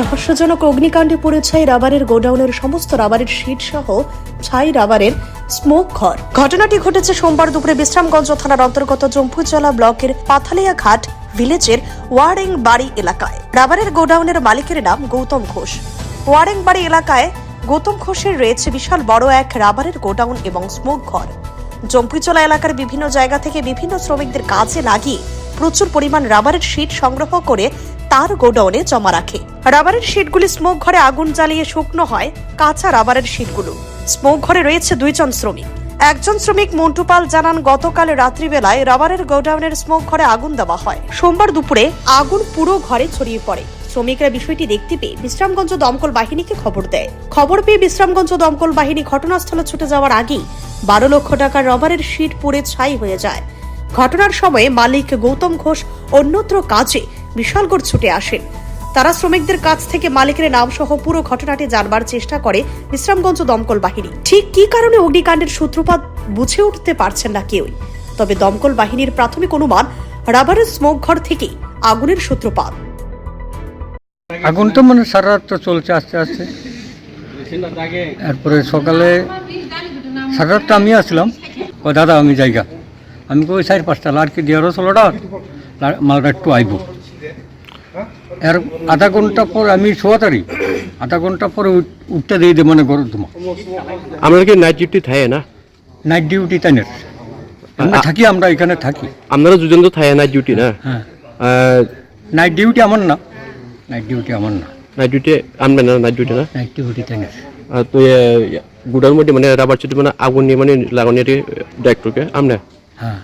রহস্যজনক অগ্নিকাণ্ডে পুড়ে ছাই রাবারের গোডাউনের সমস্ত রাবারের শিট সহ ছাই রাবারের স্মোক ঘর। ঘটনাটি ঘটেছে সোমবার দুপুরে বিশ্রামগঞ্জ থানার অন্তর্গত জম্পুজলা ব্লকের পাথালিয়া ঘাট ভিলেজের ওয়ারিং বাড়ি এলাকায়। রাবারের গোডাউনের মালিকের নাম গৌতম ঘোষ। ওয়ারিং বাড়ি এলাকায় গৌতম ঘোষের রয়েছে বিশাল বড় এক রাবারের গোডাউন এবং স্মোক ঘর। জম্পুচলা এলাকার বিভিন্ন জায়গা থেকে বিভিন্ন শ্রমিকদের কাজে লাগিয়ে প্রচুর পরিমাণ রাবারের শিট সংগ্রহ করে তার গোডাউনে জমা রাখে। রাবারের শিটগুলি স্মোক ঘরে আগুন জ্বালিয়ে শুকনো হয়, কাঁচা রাবারের শিটগুলো। স্মোক ঘরে রয়েছে দুইজন শ্রমিক। একজন শ্রমিক মন্টু পাল জানান, গতকাল রাত্রিবেলায় রাবারের গোডাউনের স্মোক ঘরে আগুন দেওয়া হয়। সোমবার দুপুরে আগুন পুরো ঘরে ছড়িয়ে পড়ে। শ্রমিকরা বিষয়টি দেখতে পেয়ে বিশ্রামগঞ্জ দমকল বাহিনীকে খবর দেয়। খবর পেয়ে বিশ্রামগঞ্জ দমকল বাহিনী ঘটনাস্থলে ছুটে যাওয়ার আগেই বারো লক্ষ টাকার রবারের শিট পুড়ে ছাই হয়ে যায়। ঘটনার সময়ে মালিক গৌতম ঘোষ অন্যত্র কাজে বিশালগড় ছুটে আসেন। তারা শ্রমিকদের কাছ থেকে মালিকের নাম সহ পুরো ঘটনাটি জানবার চেষ্টা করে বিশ্রামগঞ্জ দমকল বাহিনী। ঠিক কী কারণে অগ্নিকাণ্ডের সূত্রপাত বুঝে উঠতে পারছেন না কেউই। তবে দমকল বাহিনীর প্রাথমিক অনুমান, রাবারের স্মোক ঘর থেকেই আগুনের সূত্রপাত। আগুন তো মানে সারা রাত তো চলছে আস্তে আস্তে। তারপরে সকালে সারা রাতটা আমি আসলাম। ও দাদা, আমি জায়গা। আমি কই চার পাঁচটা আর কি দিয়ারও ষোলোটা। মালটা একটু আইব। এর আধা ঘণ্টা পর আমি শোয়াতারি আধা ঘণ্টা পরে উঠ- উঠতে দিয়ে দে মানে গরম তোমার আপনারা কি নাইট ডিউটি থাকে না? নাইট ডিউটি তাই না? আমরা থাকি আমরা এখানে থাকি। আপনারা দুজন তো থাকে নাইট ডিউটি না? হ্যাঁ। নাইট ডিউটি আমার না। নাইট ডিউটি আমার না। নাইট ডিউটি আনবে না নাইট ডিউটি না? নাইট ডিউটি তাই না? তো গুড়ার মধ্যে মানে রাবার চুটি মানে আগুন নিয়ে মানে লাগানোর ডাইরেক্টরকে আমরা? হ্যাঁ।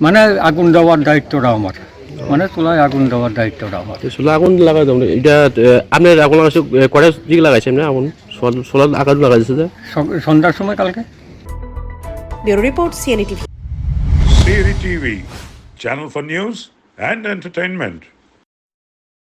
মানে আগুন দেওয়ার দায়িত্বটা আমার। মানে চুলায় আগুন দেওয়ার দায়িত্বটা আমার। তো সোলা আগুন লাগাই দাম এটা আপনার আগুন লাগাইছে কয়টা দিকে লাগাইছে আপনি আগুন? সোলার আগুন লাগাইছে যে? সন্ধ্যার সময় কালকে? Bureau report CNE TV. CNE TV channel for news and entertainment.